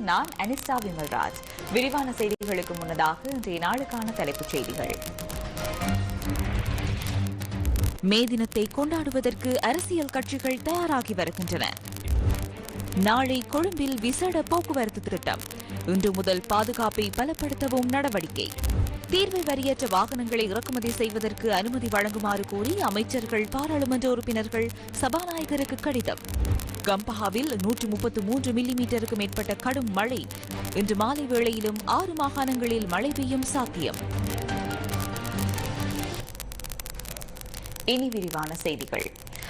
நான் அனிஸ்டா விமல்ராஜ். விரிவான செய்திகளுக்கு முன்னதாக இன்றைய நாளுக்கான தலைப்புச் செய்திகள். மே தினத்தை கொண்டாடுவதற்கு அரசியல் கட்சிகள் தயாராகி வருகின்றன. நாளை கொழும்பில் விசேட போக்குவரத்து திட்டம் இன்று முதல் பாதுகாப்பை பலப்படுத்தவும் நடவடிக்கை. தீர்வை வரியற்ற வாகனங்களை இறக்குமதி செய்வதற்கு அனுமதி வழங்குமாறு கோரி அமைச்சர்கள் பாராளுமன்ற உறுப்பினர்கள் சபாநாயகருக்கு கடிதம். கம்பஹாவில் நூற்று முப்பத்து மூன்று மில்லிமீட்டருக்கு மேற்பட்ட கடும் மழை. இன்று மாலை வேளையிலும் ஆறு மாகாணங்களில் மழை பெய்யும் சாத்தியம். இனி விரிவான செய்திகள்.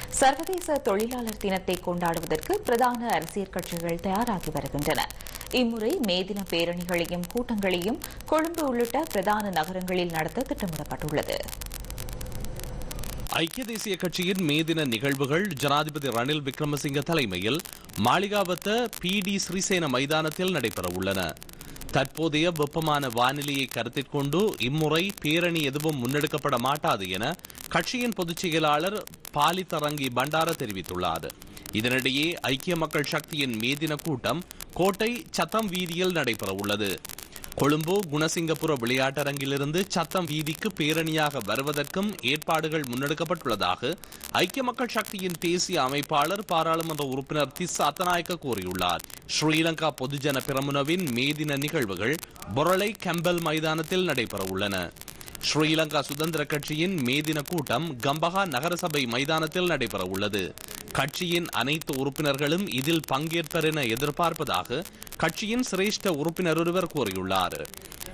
சர்வதேச தொழிலாளர் தினத்தை கொண்டாடுவதற்கு பிரதான அரசியல் கட்சிகள் தயாராகி வருகின்றன. இம்முறை மே தின பேரணிகளையும் கூட்டங்களையும் கொழும்பு உள்ளிட்ட பிரதான நகரங்களில் நடத்த திட்டமிடப்பட்டுள்ளது. ஐக்கிய தேசிய கட்சியின் மே தின நிகழ்வுகள் ஜனாதிபதி ரணில் விக்ரமசிங்க தலைமையில் மாளிகாவத்த பி டி ஸ்ரீசேன மைதானத்தில் நடைபெற உள்ளன. தற்போதைய வெப்பமான வானிலையை கருத்தில் கொண்டு இம்முறை பேரணி எதுவும் முன்னெடுக்கப்பட மாட்டாது என கட்சியின் பொதுச் செயலாளர் பாலித்தரங்கி பண்டார தெரிவித்துள்ளார். இதனிடையே ஐக்கிய மக்கள் சக்தியின் மே தின கூட்டம் கோட்டை சத்தம் வீதியில் நடைபெற உள்ளது. கொழும்பு குணசிங்கபுர விளையாட்டரங்கிலிருந்து சத்தம் வீதிக்கு பேரணியாக வருவதற்கும் ஏற்பாடுகள் முன்னெடுக்கப்பட்டுள்ளதாக ஐக்கிய மக்கள் சக்தியின் தேசிய அமைப்பாளர் பாராளுமன்ற உறுப்பினர் திஸ் அத்தநாயக்க கூறியுள்ளார். ஸ்ரீலங்கா பொதுஜன பிரமுனவின் மே தின நிகழ்வுகள் பொரளை கெம்பல் மைதானத்தில் நடைபெற உள்ளன ஸ்ரீலங்கா சுதந்திர கட்சியின் மே தின கூட்டம் கம்பகா நகரசபை மைதானத்தில் நடைபெற உள்ளது கட்சியின் அனைத்து உறுப்பினர்களும் இதில் பங்கேற்பர் என எதிர்பார்ப்பதாக கட்சியின் சிரேஷ்ட உறுப்பினர் ஒருவர் கூறியுள்ளார்.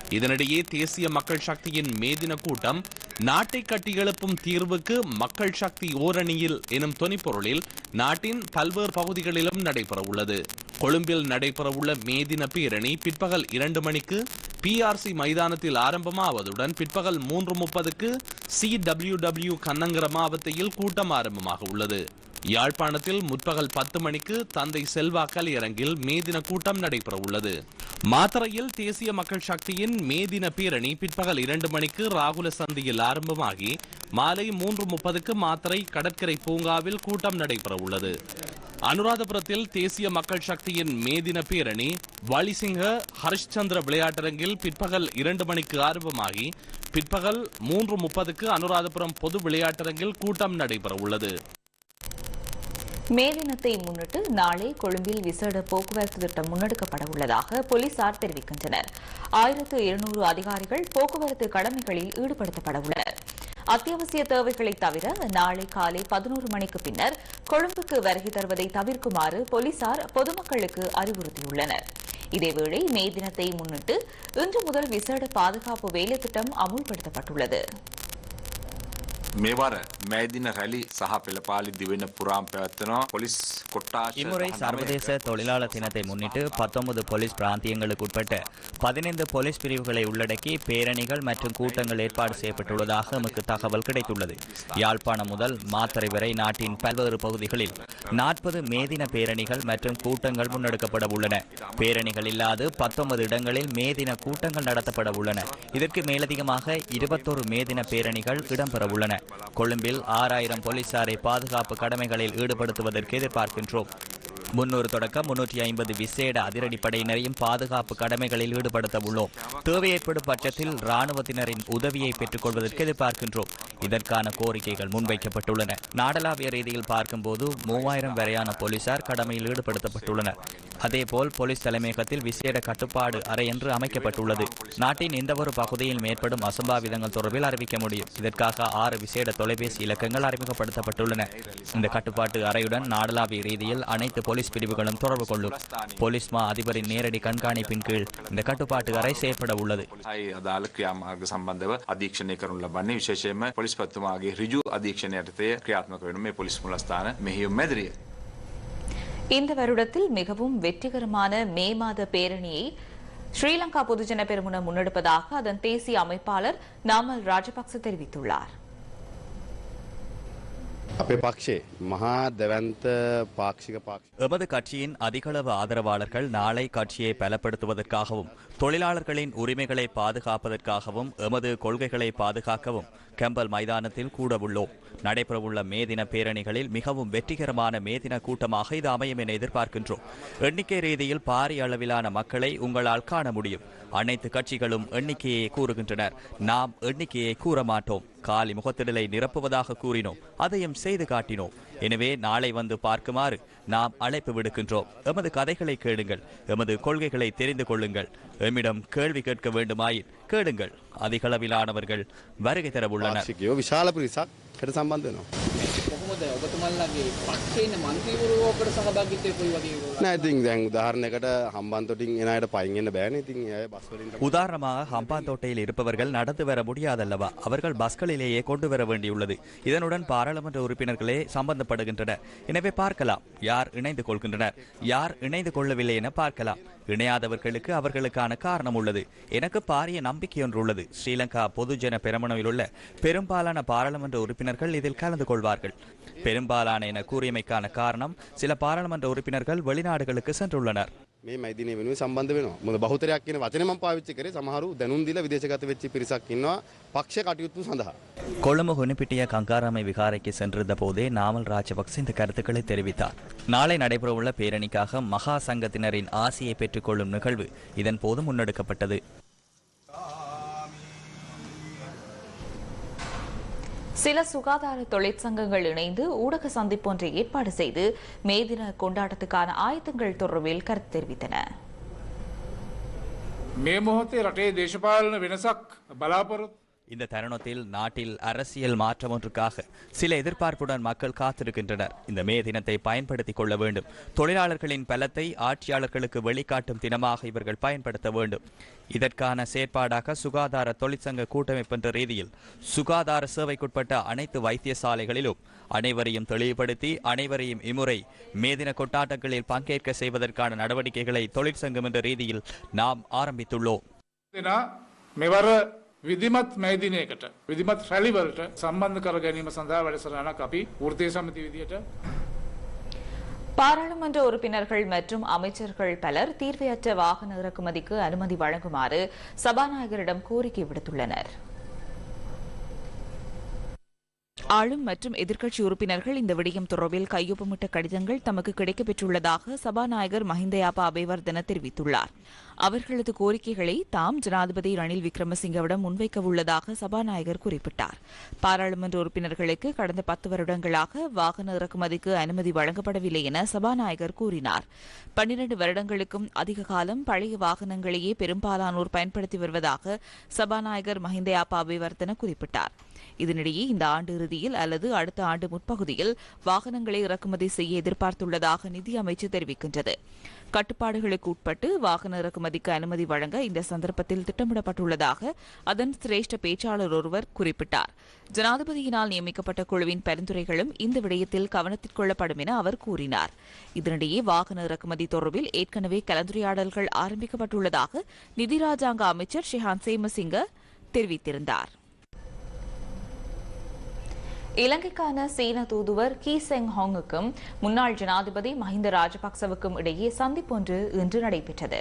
இதனிடையே தேசிய மக்கள் சக்தியின் மேதின கூட்டம் நாட்டை கட்டியெழுப்பும் தீர்வுக்கு மக்கள் சக்தி ஓரணியில் எனும் தொனிப்பொருளில் நாட்டின் பல்வேறு பகுதிகளிலும் நடைபெறவுள்ளது. கொழும்பில் நடைபெறவுள்ள மேதின பேரணி பிற்பகல் இரண்டு மணிக்கு பிஆர்சி மைதானத்தில் ஆரம்பமாவதுடன் பிற்பகல் மூன்று முப்பதுக்கு சி டபிள்யூ டபிள்யூ கண்ணங்கர மாவட்டத்தில் கூட்டம் ஆரம்பமாக உள்ளது யாழ்ப்பாணத்தில் முற்பகல் பத்து மணிக்கு தந்தை செல்வா கலையரங்கில் மே தின கூட்டம் நடைபெற உள்ளது. மாத்தறையில் தேசிய மக்கள் சக்தியின் மே தின பேரணி பிற்பகல் இரண்டு மணிக்கு ராகுல சந்தியில் ஆரம்பமாகி மாலை மூன்று முப்பதுக்கு மாத்தறை கடற்கரை பூங்காவில் கூட்டம் நடைபெற உள்ளது. அனுராதபுரத்தில் தேசிய மக்கள் சக்தியின் மே தின பேரணி வாலிசிங்க ஹரிஷ்சந்திர விளையாட்டரங்கில் பிற்பகல் இரண்டு மணிக்கு ஆரம்பமாகி பிற்பகல் மூன்று முப்பதுக்கு அனுராதபுரம் பொது விளையாட்டரங்கில் கூட்டம் நடைபெற உள்ளது. மே தினத்தை முன்னிட்டு நாளை கொழும்பில் விசேட போக்குவரத்து திட்டம் முன்னெடுக்கப்பட உள்ளதாக போலீசார் தெரிவிக்கின்றனர். ஆயிரத்து இருநூறு அதிகாரிகள் போக்குவரத்து கடமைகளில் ஈடுபடுத்தப்பட உள்ளனர். அத்தியாவசிய தேவைகளை தவிர நாளை காலை பதினோரு மணிக்கு பின்னர் கொழும்புக்கு வருகை தருவதை தவிர்க்குமாறு போலீசார் பொதுமக்களுக்கு அறிவுறுத்தியுள்ளனர். இதேவேளை மே தினத்தை முன்னிட்டு இன்று முதல் விசேட பாதுகாப்பு வேலைத்திட்டம் அமுல்படுத்தப்பட்டுள்ளது. மேவார மேதின ரலி சஹ பிளபாலி திவின புறாம் பேத்தனோ போலீஸ் கொட்டா இம்முறை சர்வதேச தொழிலாளர் தினத்தை முன்னிட்டு பத்தொன்பது போலீஸ் பிராந்தியங்களுக்கு உட்பட்ட பதினைந்து போலீஸ் பிரிவுகளை உள்ளடக்கி பேரணிகள் மற்றும் கூட்டங்கள் ஏற்பாடு செய்யப்பட்டுள்ளதாக எமக்கு தகவல் கிடைத்துள்ளது. யாழ்ப்பாணம் முதல் மாத்தரை வரை நாட்டின் பல்வேறு பகுதிகளில் நாற்பது மேதின பேரணிகள் மற்றும் கூட்டங்கள் முன்னெடுக்கப்பட உள்ளன. பேரணிகள் இல்லாது பத்தொன்பது இடங்களில் மேதின கூட்டங்கள் நடத்தப்பட உள்ளன. இதற்கு மேலதிகமாக இருபத்தோரு மேதின பேரணிகள் இடம்பெற உள்ளன. கொழும்பில் ஆறாயிரம் போலீசாரை பாதுகாப்பு கடமைகளில் ஈடுபடுத்துவதற்கு எதிர்பார்க்கின்றோம். முன்னூறு தொடக்க முன்னூற்றி ஐம்பது விசேட அதிரடிப்படையினரையும் பாதுகாப்பு கடமைகளில் ஈடுபடுத்த உள்ளோம் தேவை ஏற்படும் பட்சத்தில் ராணுவத்தினரின் உதவியை பெற்றுக் கொள்வதற்கு எதிர்பார்க்கின்றோம். இதற்கான கோரிக்கைகள் முன்வைக்கப்பட்டுள்ளன. நாடளாவிய ரீதியில் பார்க்கும்போது மூவாயிரம் வரையான போலீசார் கடமையில் ஈடுபடுத்தப்பட்டுள்ளனர். அதேபோல் போலீஸ் தலைமையகத்தில் விசேட கட்டுப்பாடு அறை என்று அமைக்கப்பட்டுள்ளது. நாட்டின் எந்தவொரு பகுதியில் மேற்படும் அசம்பாவிதங்கள் தொடர்பில் அறிவிக்க முடியும். இதற்காக ஆறு விசேட தொலைபேசி இலக்கங்கள் அறிமுகப்படுத்தப்பட்டுள்ளன. இந்த கட்டுப்பாட்டு அறையுடன் நாடளாவிய ரீதியில் அனைத்து போலீஸ் பிரிவுகளும் தொடர்பு கொள்ளும் போலீஸ் மா அதிபரின் நேரடி கண்காணிப்பின் கீழ் இந்த கட்டுப்பாட்டு அறை செயற்பட உள்ளது අයි අදාළ ක්‍රියාමාර්ග සම්බන්ධව අධීක්ෂණය කරනු ලබන්නේ විශේෂයෙන්ම පොලිස් පත්තුමාගේ රිජු අධීක්ෂණය යටතේ ක්‍රියාත්මක වෙන මේ පොලිස් මුලස්ථාන මෙහියුම් මැදිරිය. இந்த வருடத்தில் மிகவும் வெற்றிகரமான மே மாத பேரணியை ஸ்ரீலங்கா பொதுஜன பெருமுன முன்னெடுப்பதாக அதன் தேசிய அமைப்பாளர் நாமல் ராஜபக்ச தெரிவித்துள்ளார் අපේ පක්ෂේ මහා දැවන්ත පාක්ෂික පාක්ෂ எமது கட்சியின் அதிகளவு ஆதரவாளர்கள் நாளை கட்சியை பலப்படுத்துவதற்காகவும் தொழிலாளர்களின் உரிமைகளை பாதுகாப்பதற்காகவும் எமது கொள்கைகளை பாதுகாக்கவும் கெம்பல் மைதானத்தில் கூடவுள்ளோம். நடைபெறவுள்ள மே தின பேரணிகளில் மிகவும் வெற்றிகரமான மே தின கூட்டமாக இது அமையும் என எதிர்பார்க்கின்றோம். எண்ணிக்கை ரீதியில் பாரிய அளவிலான மக்களை உங்களால் காண முடியும். அனைத்து கட்சிகளும் எண்ணிக்கையை கூறுகின்றனர். நாம் எண்ணிக்கையை கூற மாட்டோம். காலி முகத்திடலை நிரப்புவதாக கூறினோம். அதையும் செய்து காட்டினோம். எனவே நாளை வந்து பார்க்குமாறு நாம் அழைப்பு விடுக்கின்றோம். எமது கதைகளை கேளுங்கள். எமது கொள்கைகளை தெரிந்து கொள்ளுங்கள். எம்மிடம் கேள்வி கேட்க வேண்டுமாயின் கேளுங்கள். அதிகளவிலானவர்கள் வருகை தர உள்ளனர் පාක්ෂිකයෝ විශාල පිරිසක් කට සම්බන්ධ වෙනවා. කොහොමද ඔබතුමල්ලගේ පක්ෂේන මන්ත්‍රීවරුවකට සහභාගිත්වය කොයි වගේ නෑ ඉතින් දැන් උදාහරණයකට හම්බන්තොටින් එන අයට පයින් එන්න බෑනේ. ඉතින් ඒ අය බස් වලින් තමයි உதாரணமாக ஹம்பாந்தோட்டையில் இருப்பவர்கள் நடந்து வர முடியாதல்லவா அவர்கள் பஸ்களிலேயே கொண்டு வர வேண்டியுள்ளது இதனுடன் பாராளுமன்ற உறுப்பினர்களே சம்பந்தப்படுகின்றனர் எனவே பார்க்கலாம் யார் இணைந்து கொள்கின்றனர் யார் இணைந்து கொள்ளவில்லை என பார்க்கலாம் இணையாதவர்களுக்கு அவர்களுக்கான காரணம் உள்ளது எனக்கு பாரிய நம்பிக்கை ஒன்று உள்ளது ஸ்ரீலங்கா பொதுஜன பெரமுனவில் உள்ள பெரும்பாலான பாராளுமன்ற உறுப்பினர்கள் இதில் கலந்து கொள்வார்கள் பெரும்பாலான என கூறியமைக்கான காரணம் சில பாராளுமன்ற உறுப்பினர்கள் வெளிநாடுகளுக்கு சென்றுள்ளனர் මේ මයිදිනේ වෙනුවෙන් සම්බන්ධ වෙනවා. මොකද බහුතරයක් කියන වචනේ මම පාවිච්චි කරේ සමහරු දැනුම් දීලා විදේශගත වෙච්ච පිරිසක් ඉන්නවා පක්ෂ කටයුතු සඳහා. கொழும்பு குனிப்பிட்டிய கங்காராமை விகாரைக்கு சென்றிருந்த போதே நாமல் ராஜபக்ச இந்த கருத்துக்களை தெரிவித்தார் நாளை நடைபெறவுள்ள பேரணிக்காக மகா சங்கத்தினரின் ஆசையை பெற்றுக்கொள்ளும் நிகழ்வு இதன் போது முன்னெடுக்கப்பட்டது சில சுகாதார தொழிற்சங்கங்கள் இணைந்து ஊடக சந்திப்பொன்றை ஏற்பாடு செய்து மே தின கொண்டாட்டத்துக்கான ஆயத்தங்கள் தொடர்பில் கருத்து தெரிவித்தன මේ මොහොතේ රටේ දේශපාලන වෙනසක් බලාපොරොත් இந்த தருணத்தில் நாட்டில் அரசியல் மாற்றம் ஒன்றுக்காக சில எதிர்பார்ப்புடன் மக்கள் காத்திருக்கின்றனர். இந்த மே தினத்தை பயன்படுத்திக் கொள்ள வேண்டும். தொழிலாளர்களின் பலத்தை ஆட்சியாளர்களுக்கு வெளிக்காட்டும் தினமாக இவர்கள் பயன்படுத்த வேண்டும். இதற்கான செயற்பாடாக சுகாதார தொழிற்சங்க கூட்டமைப்பு என்ற ரீதியில் சுகாதார சேவைக்குட்பட்ட அனைத்து வைத்தியசாலைகளிலும் அனைவரையும் தெளிவுபடுத்தி அனைவரையும் இம்முறை மேதின கொட்டாட்டங்களில் கொண்டாட்டங்களில் பங்கேற்க செய்வதற்கான நடவடிக்கைகளை தொழிற்சங்கம் என்ற ரீதியில் நாம் ஆரம்பித்துள்ளோம். දෙනා මෙවර විදිමත් මැදිනයකට විදිමත් රැලිවලට සම්බන්ධ කර ගැනීම සඳහා වැඩසරණක් අපි ෘතිය සමති විදියට பாராளுமன்ற உறுப்பினர்கள் மற்றும் அமைச்சர்கள் பலர் தீர்வையற்ற வாகன இறக்குமதிக்கு அனுமதி வழங்குமாறு சபாநாயகரிடம் கோரிக்கை விடுத்துள்ளனர் ஆளும் மற்றும் எதிர்க்கட்சி உறுப்பினர்கள் இந்த விடயம் தொடர்பில் கையொப்பமிட்ட கடிதங்கள் தமக்கு கிடைக்கப்பெற்றுள்ளதாக சபாநாயகர் மஹிந்தயாபா அபேவர்தன தெரிவித்துள்ளார். அவர்களது கோரிக்கைகளை தாம் ஜனாதிபதி ரணில் விக்ரமசிங்கவிடம் முன்வைக்க உள்ளதாக சபாநாயகர் குறிப்பிட்டார். பாராளுமன்ற உறுப்பினர்களுக்கு கடந்த பத்து வருடங்களாக வாகன இறக்குமதிக்கு அனுமதி வழங்கப்படவில்லை என சபாநாயகர் கூறினார். பன்னிரண்டு வருடங்களுக்கும் அதிக காலம் பழைய வாகனங்களையே பெரும்பாலானோர் பயன்படுத்தி வருவதாக சபாநாயகர் மஹிந்தயாபா அபேவர்தன குறிப்பிட்டார். இதனிடையே இந்த ஆண்டு இறுதியில் அல்லது அடுத்த ஆண்டு முற்பகுதியில் வாகனங்களை இறக்குமதி செய்ய எதிர்பார்த்துள்ளதாக நிதி அமைச்சு தெரிவிக்கின்றது. கட்டுப்பாடுகளுக்கு உட்பட்டு வாகன இறக்குமதிக்கு அனுமதி வழங்க இந்த சந்தர்ப்பத்தில் திட்டமிடப்பட்டுள்ளதாக அதன் சிரேஷ்ட பேச்சாளர் ஒருவர் குறிப்பிட்டார். ஜனாதிபதியினால் நியமிக்கப்பட்ட குழுவின் பரிந்துரைகளும் இந்த விடயத்தில் கவனத்தில் கொள்ளப்படும் என அவர் கூறினார். இதனிடையே வாகன இறக்குமதி தொடர்பில் ஏற்கனவே கலந்துரையாடல்கள் ஆரம்பிக்கப்பட்டுள்ளதாக நிதி ராஜாங்க அமைச்சர் ஷிஹான் சேமசிங்க தெரிவித்திருந்தார். இலங்கைக்கான சீன தூதுவர் கீ செங் ஹாங்குக்கும் முன்னாள் ஜனாதிபதி மஹிந்த ராஜபக்சவுக்கும் இடையே சந்திப்பு ஒன்று இன்று நடைபெற்றது.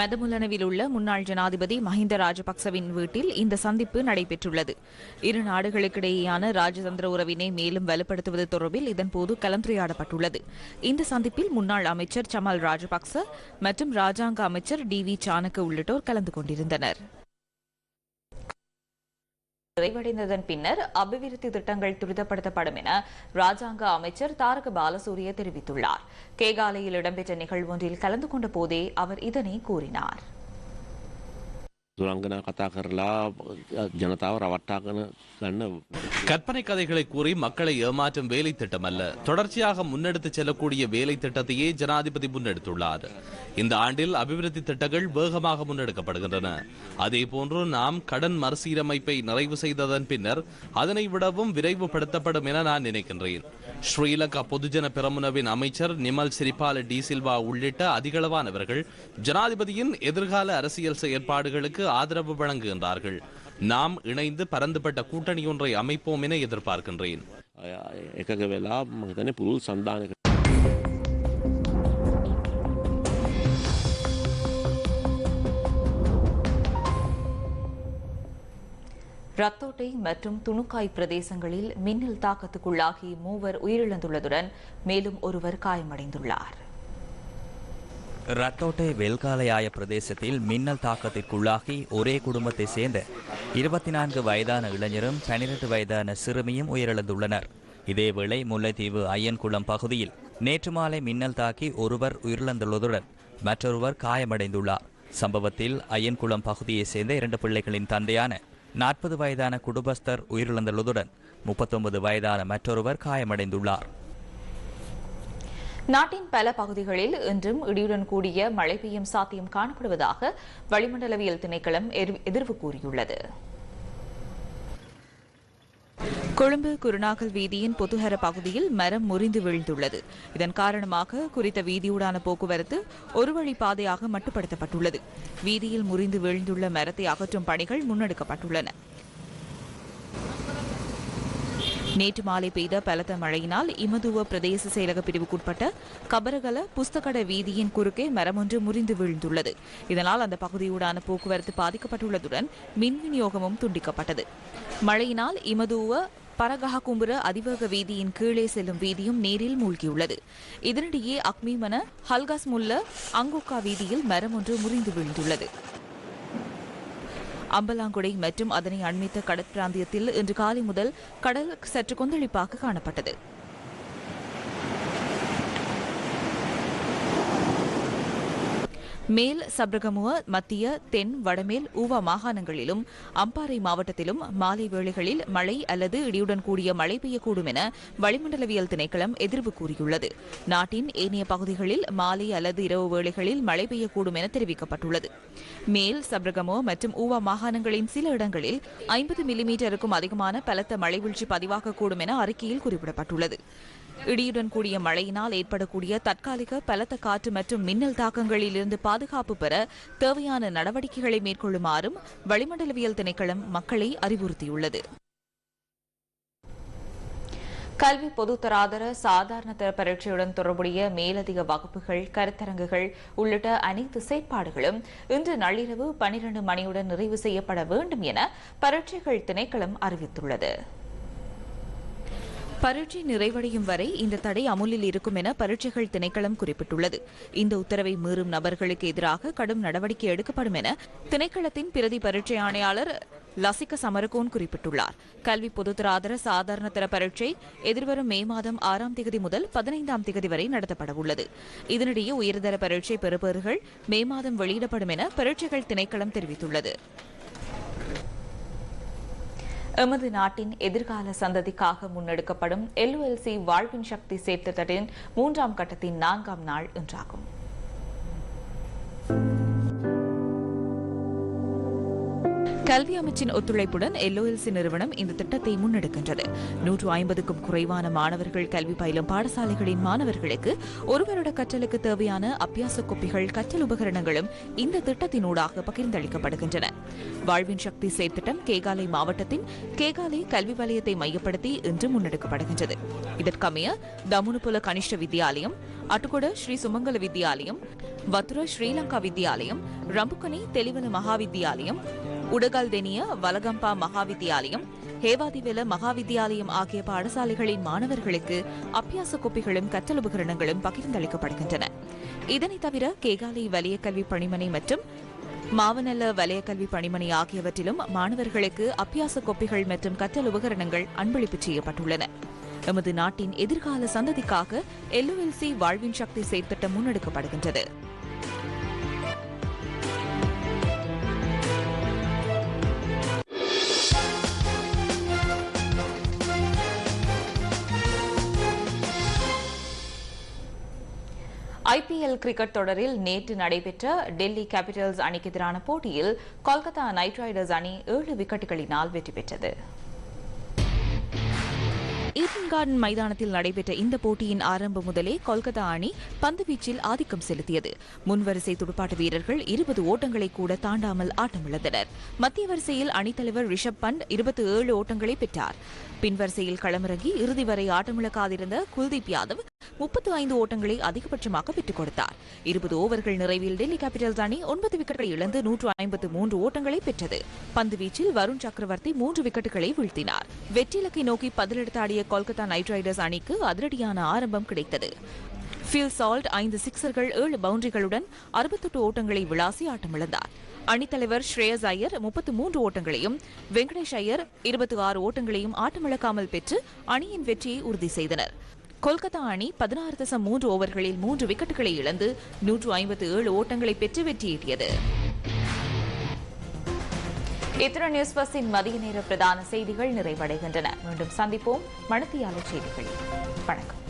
மெதமுலனவில் உள்ள முன்னாள் ஜனாதிபதி மஹிந்த ராஜபக்சவின் வீட்டில் இந்த சந்திப்பு நடைபெற்றுள்ளது. இரு நாடுகளுக்கிடையேயான ராஜதந்திர உறவினை மேலும் வலுப்படுத்துவது தொடர்பில் இதன்போது கலந்துரையாடப்பட்டுள்ளது. இந்த சந்திப்பில் முன்னாள் அமைச்சர் சமால் ராஜபக்ச மற்றும் ராஜாங்க அமைச்சர் டி வி சாணக்கு உள்ளிட்டோர் கலந்து கொண்டிருந்தனர். நிறைவடைந்ததன் பின்னர் அபிவிருத்தி திட்டங்கள் துரிதப்படுத்தப்படும் என ராஜாங்க அமைச்சர் தாரக பாலசூரிய தெரிவித்துள்ளார். கேகாலையில் இடம்பெற்ற நிகழ்வொன்றில் கலந்து கொண்ட போதே அவர் இதனை கூறினார். துரங்கனா கதாகர்லா ஜனதாவை ரவட்டாக்கன கற்பனை கதைகளை கூறி மக்களை ஏமாற்றும் வேலை திட்டம் அல்ல. தொடர்ச்சியாக முன்னெடுத்து செல்லக்கூடிய வேலை திட்டத்தையே ஜனாதிபதி முன்னெடுத்துள்ளார். இந்த ஆண்டில் அபிவிருத்தி திட்டங்கள் வேகமாக முன்னெடுக்கப்படுகின்றன. அதே போன்று நாம் கடன் மறுசீரமைப்பை நிறைவு செய்ததன் பின்னர் அதனை விடவும் விரைவுபடுத்தப்படும் என நான் நினைக்கின்றேன். ஸ்ரீலங்கா பொதுஜன பெரமுனவின் அமைச்சர் நிமல் சிரிபால டி சில்வா உள்ளிட்ட அதிகளவானவர்கள் ஜனாதிபதியின் எதிர்கால அரசியல் செயற்பாடுகளுக்கு ஆதரவு வழங்குகின்றார்கள். நாம் இணைந்து பரந்துபட்ட கூட்டணி ஒன்றை அமைப்போம் என எதிர்பார்க்கின்றேன். ரத்தோட்டை மற்றும் துணுக்காய் பிரதேசங்களில் மின்னல் தாக்கத்துக்குள்ளாகி மூவர் உயிரிழந்துள்ளதுடன் மேலும் ஒருவர் காயமடைந்துள்ளார். ரத்தோட்டை வெல்காலையாய பிரதேசத்தில் மின்னல் தாக்கத்திற்குள்ளாகி ஒரே குடும்பத்தை சேர்ந்த இருபத்தி நான்கு வயதான இளைஞரும் பனிரெண்டு வயதான சிறுமியும் உயிரிழந்துள்ளனர். இதேவேளை முல்லைத்தீவு ஐயன்குளம் பகுதியில் நேற்று மாலை மின்னல் தாக்கி ஒருவர் உயிரிழந்துள்ளதுடன் மற்றொருவர் காயமடைந்துள்ளார். சம்பவத்தில் ஐயன்குளம் பகுதியைச் சேர்ந்த இரண்டு பிள்ளைகளின் தந்தையான நாற்பது வயதான குடும்பஸ்தர் உயிரிழந்துள்ளதுடன் முப்பத்தொன்பது வயதான மற்றொருவர் காயமடைந்துள்ளார். நாட்டின் பல பகுதிகளில் இன்றும் இடியுடன் கூடிய மழை பெய்யும் சாத்தியம் காணப்படுவதாக வளிமண்டலவியல் திணைக்களம் எதிர்- எதிர்வு கூறியுள்ளது. கொழும்பு குருநாகல் வீதியின் பொதுகர பகுதியில் மரம் முறிந்து வீழ்ந்துள்ளது. இதன் காரணமாக குறித்த வீதியூடான போக்குவரத்து ஒரு வழி பாதையாக மட்டுப்படுத்தப்பட்டுள்ளது. வீதியில் முறிந்து வீழ்ந்துள்ள மரத்தை அகற்றும் பணிகள் முன்னெடுக்கப்பட்டுள்ளன. நேற்று மாலை பெய்த பலத்த மழையினால் இமதுவ பிரதேச செயலக பிரிவுக்குட்பட்ட கபரகல புஸ்தகட வீதியின் குறுக்கே மரமொன்று முறிந்து வீழ்ந்துள்ளது. இதனால் அந்த பகுதியூடான போக்குவரத்து பாதிக்கப்பட்டுள்ளதுடன் மின் விநியோகமும் துண்டிக்கப்பட்டது. மழையினால் இமதுவ பரகஹகும்புர அதிவேக வீதியின் கீழே செல்லும் வீதியும் நீரில் மூழ்கியுள்ளது. இதனிடையே அக்மிமன ஹல்காஸ் முல்ல அங்குக்கா வீதியில் மரம் ஒன்று முறிந்து வீழ்ந்துள்ளது. அம்பலாங்குடை மற்றும் அதனை அண்மித்த கடற்பிராந்தியத்தில் இன்று காலை முதல் கடல் சற்று கொந்தளிப்பாக காணப்பட்டது. மேல் சப்ரகமுவ மத்திய தென் வடமேல் ஊவா மாகாணங்களிலும் அம்பாறை மாவட்டத்திலும் மாலை வேளைகளில் மழை அல்லது இடியுடன் கூடிய மழை பெய்யக்கூடும் என வளிமண்டலவியல் திணைக்களம் எதிர்வு கூறியுள்ளது. நாட்டின் ஏனைய பகுதிகளில் மாலை அல்லது இரவு வேளைகளில் மழை பெய்யக்கூடும் என தெரிவிக்கப்பட்டுள்ளது. மேல் சப்ரகமோ மற்றும் ஊவா மாகாணங்களின் சில இடங்களில் ஐம்பது மில்லிமீட்டருக்கும் அதிகமான பலத்த மழை வீழ்ச்சி பதிவாகக்கூடும் என அறிக்கையில் குறிப்பிடப்பட்டுள்ளது. இடியுடன் கூடிய மழையினால் ஏற்படக்கூடிய தற்காலிக பலத்த காற்று மற்றும் மின்னல் தாக்கங்களிலிருந்து பாதுகாப்பு பெற தேவையான நடவடிக்கைகளை மேற்கொள்ளுமாறும் வளிமண்டலவியல் திணைக்களம் மக்களை அறிவுறுத்தியுள்ளது. கல்வி பொதுத்தராதர சாதாரண தர பரீட்சையுடன் தொடர்புடைய மேலதிக வகுப்புகள் கருத்தரங்குகள் உள்ளிட்ட அனைத்து செயற்பாடுகளும் இன்று நள்ளிரவு பனிரண்டு மணியுடன் நிறைவு செய்யப்பட வேண்டும் என பரீட்சைகள் திணைக்களம் அறிவித்துள்ளது. பரீட்சை நிறைவடையும் வரை இந்த தடை அமுலில் இருக்கும் என பரீட்சைகள் திணைக்களம் குறிப்பிட்டுள்ளது. இந்த உத்தரவை மீறும் நபர்களுக்கு எதிராக கடும் நடவடிக்கை எடுக்கப்படும் என திணைக்களத்தின் பிரதி பரீட்சை ஆணையாளர் லசிக சமரகோன் குறிப்பிட்டுள்ளார். கல்வி பொதுத்தராதர சாதாரண தர பரீட்சை எதிர்வரும் மே மாதம் ஆறாம் தேதி முதல் பதினைந்தாம் தேதி வரை நடத்தப்பட உள்ளது இதனிடையே உயர்தர பரீட்சை பெறுபவர்கள் மே மாதம் வெளியிடப்படும் என பரீட்சைகள் திணைக்களம் தெரிவித்துள்ளது. எமது நாட்டின் எதிர்கால சந்ததிக்காக முன்னெடுக்கப்படும் எல்ஓஎல்சி வாழ்வின் சக்தி சேர்த்தத்தின் மூன்றாம் கட்டத்தின் நான்காம் நாள் இன்றாகும். கல்வி அமைச்சின் ஒத்துழைப்புடன் எல்ஓஎல்சி நிறுவனம் இந்த திட்டத்தை முன்னெடுக்கின்றது. நூற்று ஐம்பதுக்கும் குறைவான மாணவர்கள் கல்வி பயிலும் பாடசாலைகளின் மாணவர்களுக்கு ஒரு வருட கற்றலுக்கு தேவையான அபியாச குப்பிகள் கற்றல் உபகரணங்களும் இந்த திட்டத்தினூடாக பகிர்ந்தளிக்கப்படுகின்றன. வாழ்வின் சக்தி செயற்திட்டம் கேகாலை மாவட்டத்தின் கேகாலை கல்வி வலயத்தை மையப்படுத்தி இன்று முன்னெடுக்கப்படுகின்றது. இதற்கமைய தமுனுபுல கனிஷ்ட வித்யாலயம் அட்டுகொட ஸ்ரீ சுமங்கல வித்யாலயம் வத்துர ஸ்ரீலங்கா வித்யாலயம் ரம்புக்கனி தெளிவன மகாவித்யாலயம் உடகல்தெனிய வலகம்பா மகாவித்தியாலயம் ஹேவாதிவெல மகாவித்தியாலயம் ஆகிய பாடசாலைகளின் மாணவர்களுக்கு அபியாச கோப்பிகளும் கற்றல் உபகரணங்களும் பகிர்ந்தளிக்கப்படுகின்றன. இதனைத் தவிர கேகாலை வலய கல்வி பணிமனை மற்றும் மாவனல்ல வலய கல்வி பணிமனை ஆகியவற்றிலும் மாணவர்களுக்கு அபியாச கோப்பிகள் மற்றும் கற்றல் உபகரணங்கள் அன்பளிப்பு செய்யப்பட்டுள்ளன. எமது நாட்டின் எதிர்கால சந்ததிக்காக எல்ஓஎல்சி வாழ்வின் சக்தி செயற்திட்டம் முன்னெடுக்கப்படுகின்றது. ஐபிஎல் கிரிக்கெட் தொடரில் நேற்று நடைபெற்ற டெல்லி கேபிட்டல்ஸ் அணிக்கு எதிரான போட்டியில் கொல்கத்தா நைட் ரைடர்ஸ் அணி ஏழு விக்கெட்டுகளினால் வெற்றி பெற்றது. ஈடன் கார்டன் மைதானத்தில் நடைபெற்ற இந்த போட்டியின் ஆரம்பம் முதலே கொல்கத்தா அணி பந்துவீச்சில் ஆதிக்கம் செலுத்தியது. முன்வரிசை துடுப்பாட்ட வீரர்கள் இருபது ஓட்டங்களை கூட தாண்டாமல் ஆட்டமிழந்தனர். மத்திய வரிசையில் அணித்தலைவர் ரிஷப் பண்ட் இருபத்தி ஏழு ஓட்டங்களை பெற்றார். பின்வரிசையில் களமிறங்கி இறுதி வரை ஆட்டமிழக்காதிருந்த குல்தீப் யாதவ் முப்பத்து ஐந்து ஓட்டங்களை அதிகபட்சமாக பெற்றுக் கொடுத்தார். இருபது ஓவர்கள் நிறைவில் டெல்லி கேபிட்டல்ஸ் அணி ஒன்பது விக்கெட்டை இழந்து நூற்று ஐம்பத்து மூன்று ஓட்டங்களை பெற்றது. பந்து வீச்சில் வருண் சக்கரவர்த்தி மூன்று விக்கெட்டுகளை வீழ்த்தினார். வெற்றி இலக்கை நோக்கி பதிலெடுத்து ஆடிய கொல்கத்தா நைட் ரைடர்ஸ் அணிக்கு அதிரடியான ஆரம்பம் கிடைத்தது. ஃபில் சால்ட் ஐந்து சிக்சர்கள் ஏழு பவுண்டரிகளுடன் அறுபத்தெட்டு ஓட்டங்களை விளாசி ஆட்டமிழந்தார். அணித்தலைவர் ஸ்ரேயஸ் ஐயர் முப்பத்து மூன்று ஓட்டங்களையும் வெங்கடேஷ் ஐயர் இருபத்தி ஆறு ஓட்டங்களையும் ஆட்டமிழக்காமல் பெற்று அணியின் வெற்றியை உறுதி செய்தனர். கொல்கத்தா அணி பதினாறு தசம் மூன்று ஓவர்களில் மூன்று விக்கெட்டுகளை இழந்து நூற்று ஐம்பத்து ஏழு ஓட்டங்களை பெற்று வெற்றியீட்டியது இத்துடன் நியூஸ் பஸ்ஸின் மதிய நேர பிரதான செய்திகள் நிறைவடைகின்றன. மீண்டும் சந்திப்போம். மனத்தியாளர் செய்திகளில் வணக்கம்.